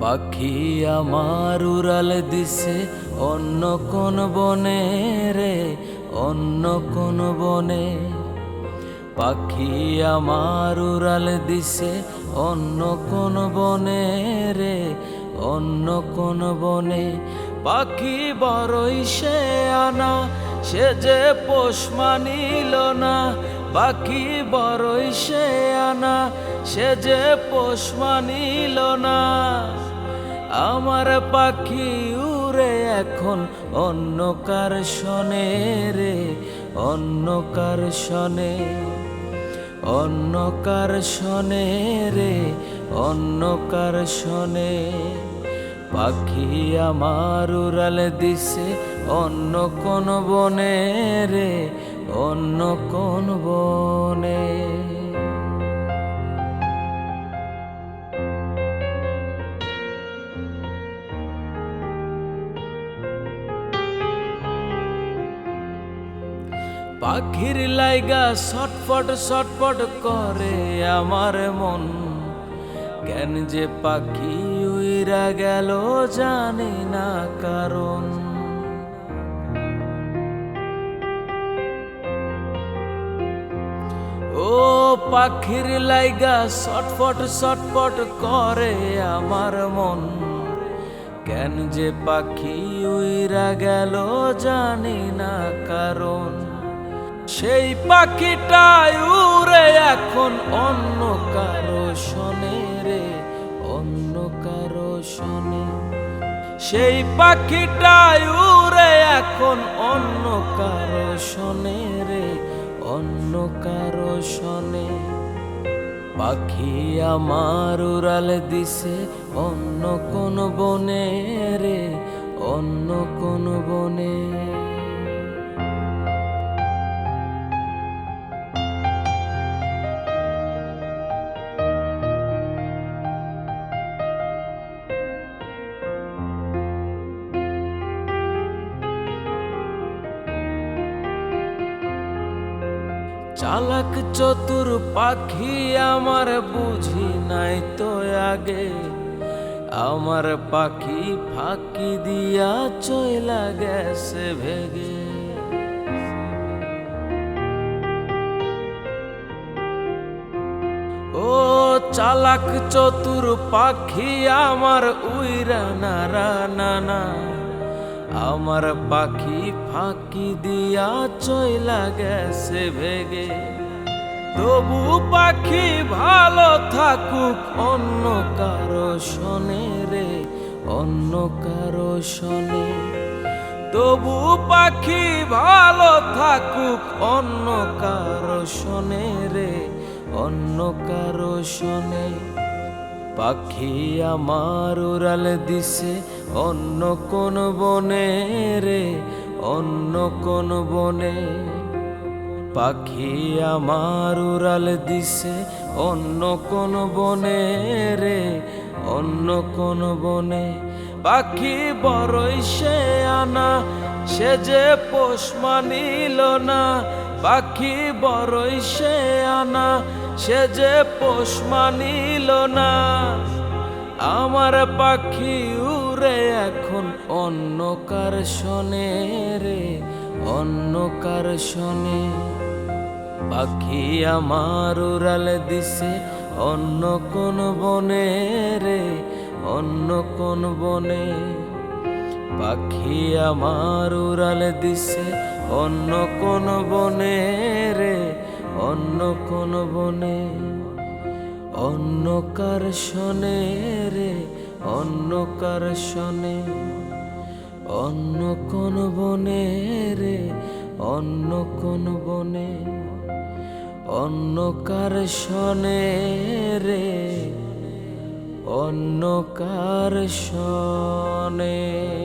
পাখি আমার উড়াল দিছে, অন্য কোন বনে রে, অন্য কোন বনে। পাখি আমার উড়াল দিছে, অন্য কোন বনে রে, অন্য কোন বনে। পাখি বড়ই সে আনা, সে যে পোষ মানিল না। পাখি বড়ই সে আনা সে যে পোষ মানিল না, আমার পাখি উড়ে এখন অন্য কার শনে রে, অন্য কার শনে, অন্য কার শনে রে, অন্য কার শনে। পাখি আমার উড়াল দিছে অন্য কোন বনে রে, অন্য কোন বনে। পাখির লাইগা ছটফট ছটফট করে আমার মন। কেন যে পাখি উইরা গেল জানি না কারণ। ও পাখির লাইগা ছটফট ছটফট করে আমার মন। কেন যে পাখি উইরা গেল জানি না কারণ। সেই পাখিটাই উড়ে এখন অন্য কারও শনে রে, অন্য কারও শনে। সেই পাখিটাই উড়ে এখন অন্য কারও শনে রে, অন্য কারও শনে। পাখি আমার উড়াল দিছে অন্য কোন বনে রে চালাক চতুর পাখি আমার বুঝি নাই তো আগে। আমার পাখি ফাঁকি দিয়া চইলা গেছে ভেগে। ও চালাক চতুর পাখি আমার উইরা নারা নানা। আমার পাখি ফাঁকি দিয়া চইলা গেছে ভেগে। তবু পাখি ভালো থাকুক অন্য কারও শনে রে, অন্য কারও শনে। তবু পাখি ভালো থাকুক অন্য কারও শনে রে, অন্য কারও শনে। পাখি আমার উড়াল দিছে, অন্য কোন বনে রে, অন্য কোন বনে। পাখি আমার উড়াল দিছে, অন্য কোন বনে রে, অন্য কোন বনে। পাখি বড়ই সে আনা, সে যে পোষ মানিল না পাখি বড়ই সে আনা, সে যে পোষ মানিল না। আমার পাখি উড়ে এখন অন্য কার শনে রে, অন্য কার শনে। পাখি আমার উড়াল দিছে অন্য কোন বনে রে, অন্য কোন বনে। পাখি আমার উড়াল দিছে, অন্য কোন বনে রে, অন্য কোন বনে। অন্য কার শনে রে, অন্য কার শনে। অন্য কোন বনে রে, অন্য কোন বনে। অন্য কার শনে রে, অন্য কার শনে।